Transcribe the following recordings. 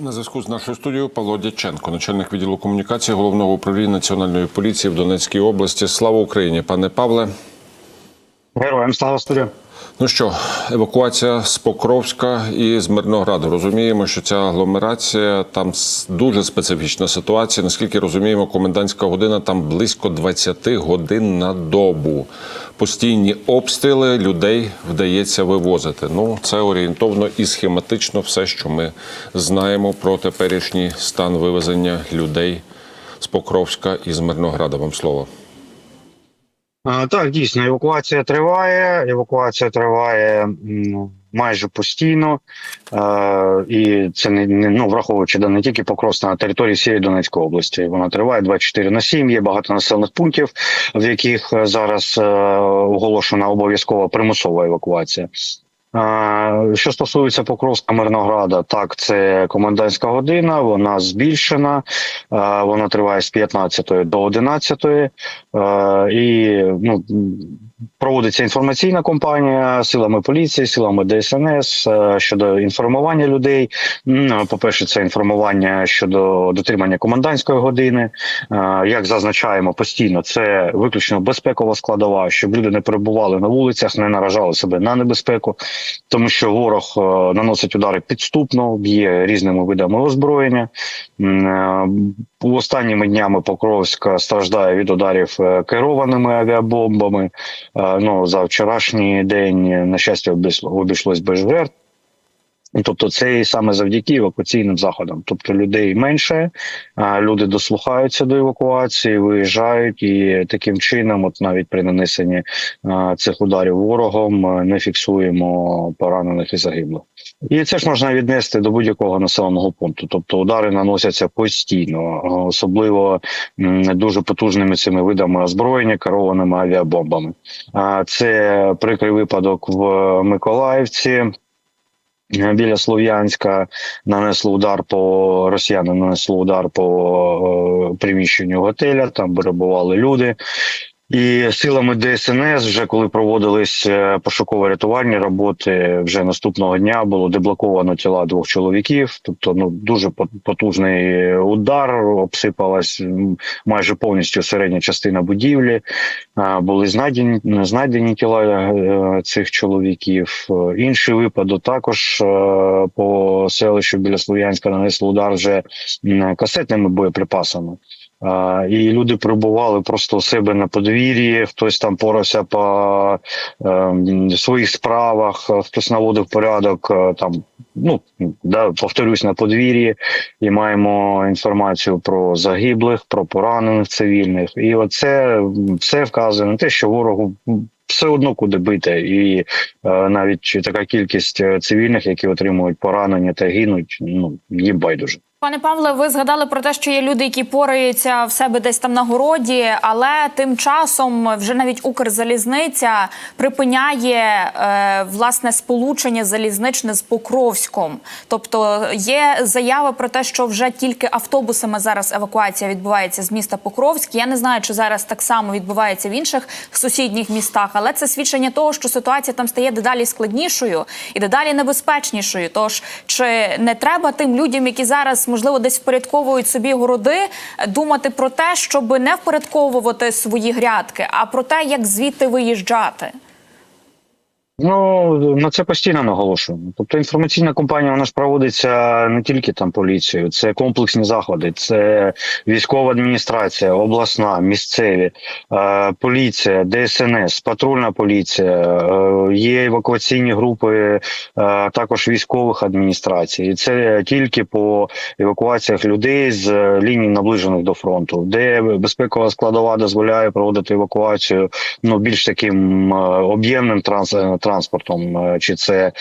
На зв'язку з нашою студією Павло Дяченко, начальник відділу комунікації головного управління національної поліції в Донецькій області. Слава Україні, пане Павле. Героям слава студія. Ну що, евакуація з Покровська і з Мирнограду. Розуміємо, що ця агломерація там дуже специфічна ситуація. Наскільки розуміємо, комендантська година там близько 20 годин на добу. Постійні обстріли людей вдається вивозити. Ну, це орієнтовно і схематично все, що ми знаємо про теперішній стан вивезення людей з Покровська і з Мирнограда. Вам слово. Так, дійсно, евакуація триває. Евакуація триває майже постійно, Е, і це не, ну враховуючи да, не тільки Покровська, на території всієї Донецької області. Вона триває 24 на 7, Є багато населених пунктів, в яких е, зараз е, оголошена обов'язкова примусова евакуація. Що стосується Покровська Мирнограда, так це комендантська година. Вона збільшена, вона триває з 15 до 11. Е, І ну проводиться інформаційна кампанія силами поліції, силами ДСНС щодо інформування людей. По-перше, це інформування щодо дотримання комендантської години. Як зазначаємо постійно, це виключно безпекова складова, щоб люди не перебували на вулицях, не наражали себе на небезпеку, тому що ворог е, наносить удари підступно, б'є різними видами озброєння. Е, Останніми днями Покровська страждає від ударів е, керованими авіабомбами. Ну за вчорашній день, на щастя, обійшлось без жертв. Тобто, це і саме завдяки евакуаційним заходам. Тобто людей менше, люди дослухаються до евакуації, виїжджають, і таким чином, от навіть при нанесенні цих ударів ворогом, е, не фіксуємо поранених і загиблих. І це ж можна віднести до будь-якого населеного пункту. Тобто удари наносяться постійно, особливо дуже потужними цими видами озброєння, керованими авіабомбами. А, Це прикрий випадок в Миколаївці. Біля Слов'янська нанесло удар по росіяни, нанесло удар по е, приміщенню готеля. Там перебували люди. І силами ДСНС, вже коли проводились е, пошуково-рятувальні роботи, вже наступного дня було деблоковано тіла двох чоловіків. Тобто, ну дуже пот- потужний удар, обсипалась майже повністю середня частина будівлі. Були знайдені знайдені тіла е, цих чоловіків. Е, Інший випадок також по селищу біля Слов'янська нанесли удар вже касетними боєприпасами. І люди перебували просто у себе на подвір'ї, хтось там порався по е, своїх справах, хтось наводив порядок е, там. Ну да, повторюсь на подвір'ї, і маємо інформацію про загиблих, про поранених цивільних. І оце все вказує на те, що ворогу все одно куди бити, і е, навіть така кількість е, цивільних, які отримують поранення та гинуть, ну їм байдуже. Пане Павле, ви згадали про те, що є люди, які пораються в себе десь там на городі, але тим часом вже навіть Укрзалізниця припиняє е, власне сполучення залізничне з Покровськом. Тобто є заяви про те, що вже тільки автобусами зараз евакуація відбувається з міста Покровськ. Я не знаю, чи зараз так само відбувається в інших сусідніх містах, але це свідчення того, що ситуація там стає дедалі складнішою і дедалі небезпечнішою. Тож чи не треба тим людям, які зараз можливо десь впорядковують собі городи, думати про те, щоб не впорядковувати свої грядки, а про те, як звідти виїжджати? Ну на це постійно наголошуємо. Тобто інформаційна кампанія вона ж проводиться не тільки там поліцією, це комплексні заходи, це військова адміністрація, обласна, місцеві, е, поліція, ДСНС, патрульна поліція, е, є евакуаційні групи, е, також військових адміністрацій. І це тільки по евакуаціях людей з ліній наближених до фронту, де безпекова складова дозволяє проводити евакуацію ну більш таким об'ємним транс, транспортом, е, чи це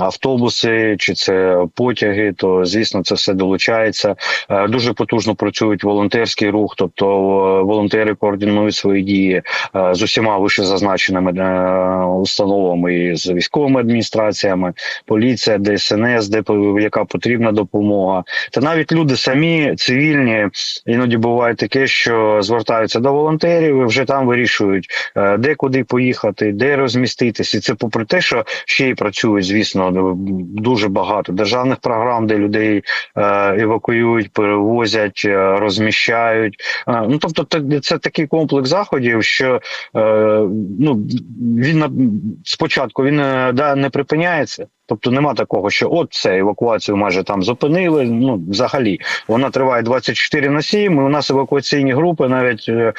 автобуси, чи це потяги, то звісно це все долучається. Е, Дуже потужно працюють волонтерський рух, тобто е, волонтери координують свої дії з усіма вищезазначеними установами і з військовими адміністраціями, поліція, ДСНС, де яка потрібна допомога. Та навіть люди самі цивільні іноді буває таке, що звертаються до волонтерів і вже там вирішують, де куди поїхати, де розміститись, і це попри те, що ще й працюють, звісно, дуже багато державних програм, де людей е, евакуюють, перевозять, е, розміщають. Е, ну тобто, це такий комплекс заходів, що ну він спочатку він да не припиняється. Тобто нема такого, що от все, евакуацію майже там зупинили. Ну взагалі вона триває 24 на 7, і У нас евакуаційні групи навіть е,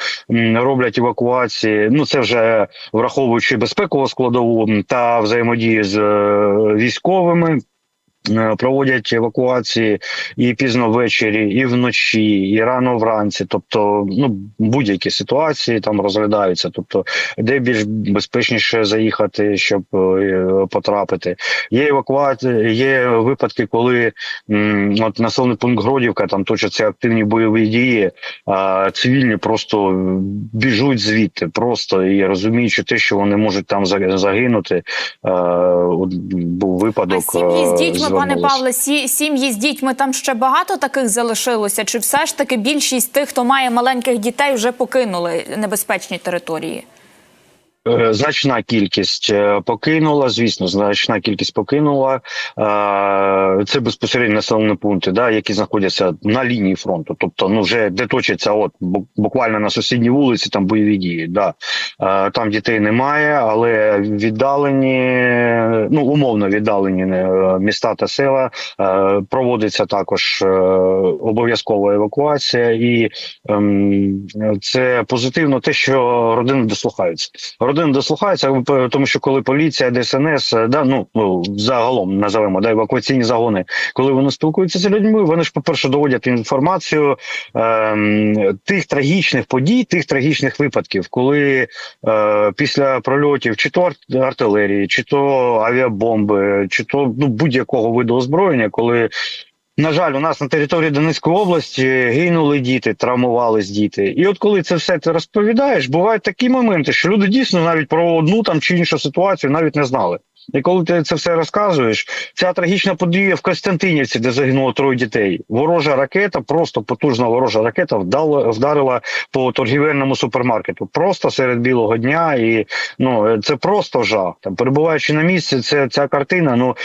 роблять евакуації. Ну це вже враховуючи безпекову складову та взаємодію з е, військовими. Е, Проводять евакуації і пізно ввечері, і вночі, і рано вранці. Тобто, ну будь-які ситуації там розглядаються. Тобто, де більш безпечніше заїхати, щоб е, потрапити. Є евакуація, є випадки, коли от населений пункт Гродівка там точаться активні бойові дії, а цивільні просто біжуть звідти, просто і розуміючи те, що вони можуть там загинути. Е, був випадок. А сім'ї з дітьми, пане. Павле, сі- сім'ї з дітьми там ще багато таких залишилося? Чи все ж таки більшість тих, хто має маленьких дітей, вже покинули небезпечні території? Е, Значна кількість е, покинула, звісно, значна кількість покинула. Е, Це безпосередньо населені пункти, да, які знаходяться на лінії фронту. Тобто, ну вже де точаться, от бу- буквально на сусідній вулиці, там бойові дії. Да. Там дітей немає, але віддалені, ну умовно віддалені міста та села. Проводиться також обов'язкова евакуація, і ем, це позитивно, те, що родини дослухаються родини дослухаються, е, тому що коли поліція, ДСНС, е, да ну ну, загалом називаємо да евакуаційні загони, коли вони спілкуються з людьми, вони ж по перше доводять інформацію ем, тих трагічних подій, тих трагічних випадків, коли е, після прольотів чи то арт- артилерії, чи то авіабомби, чи то ну будь-якого виду озброєння, коли на жаль, у нас на території Донецької області гинули діти, травмувались діти. І от коли це все ти розповідаєш, бувають такі моменти, що люди дійсно навіть про одну там чи іншу ситуацію навіть не знали. І коли ти це все розказуєш, ця трагічна подія в Костянтинівці, де загинуло троє дітей, ворожа ракета, просто потужна ворожа ракета вдала, вдарила по торгівельному супермаркету. Просто серед білого дня, і ну це просто жах. Там перебуваючи на місці, це ця картина. Ну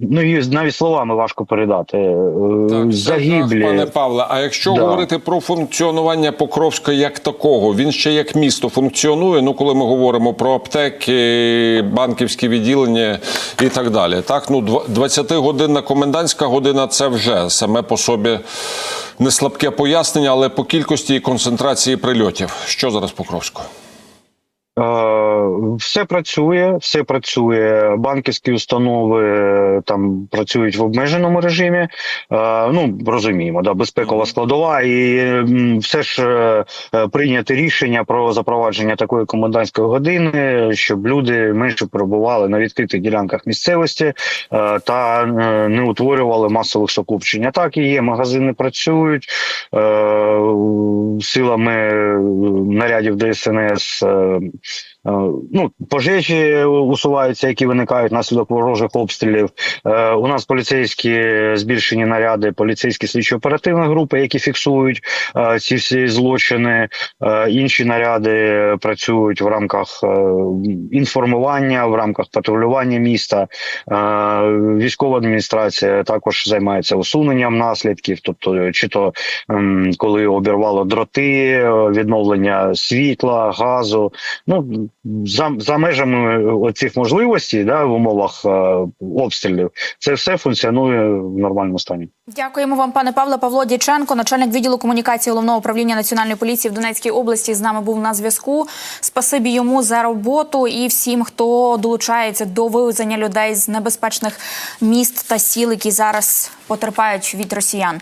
Ну, її навіть словами важко передати. Е, Так, Загиблі. жах, пане Павле. А якщо Да. говорити про функціонування Покровська як такого, він ще як місто функціонує. Ну, коли ми говоримо про аптеки, банківські відділення і так далі. Так, ну 20-годинна комендантська година це вже саме по собі не слабке пояснення, але по кількості і концентрації прильотів. Що зараз Покровську? Е, Все працює, все працює. Банківські установи е, там працюють в обмеженому режимі. Е, Ну розуміємо, да, безпекова складова, і все ж е, прийняти рішення про запровадження такої комендантської години, щоб люди менше перебували на відкритих ділянках місцевості е, та не утворювали масових сокупчень. А Так і є. Магазини працюють е, силами нарядів ДСНС. Е, Ну, пожежі усуваються, які виникають внаслідок ворожих обстрілів. Е, у нас поліцейські збільшені наряди, поліцейські слідчо-оперативні групи, які фіксують е, ці всі злочини. Інші наряди працюють в рамках інформування, в рамках патрулювання міста. Військова адміністрація також займається усуненням наслідків, тобто чи то ем, коли обірвало дроти, відновлення світла, газу. Ну за, за межами оцих можливостей, да, в умовах е, обстрілів, це все функціонує в нормальному стані. Дякуємо вам, пане Павле. Павло Дяченко, начальник відділу комунікації головного управління національної поліції в Донецькій області, з нами був на зв'язку. Спасибі йому за роботу і всім, хто долучається до вивезення людей з небезпечних міст та сіл, які зараз потерпають від росіян.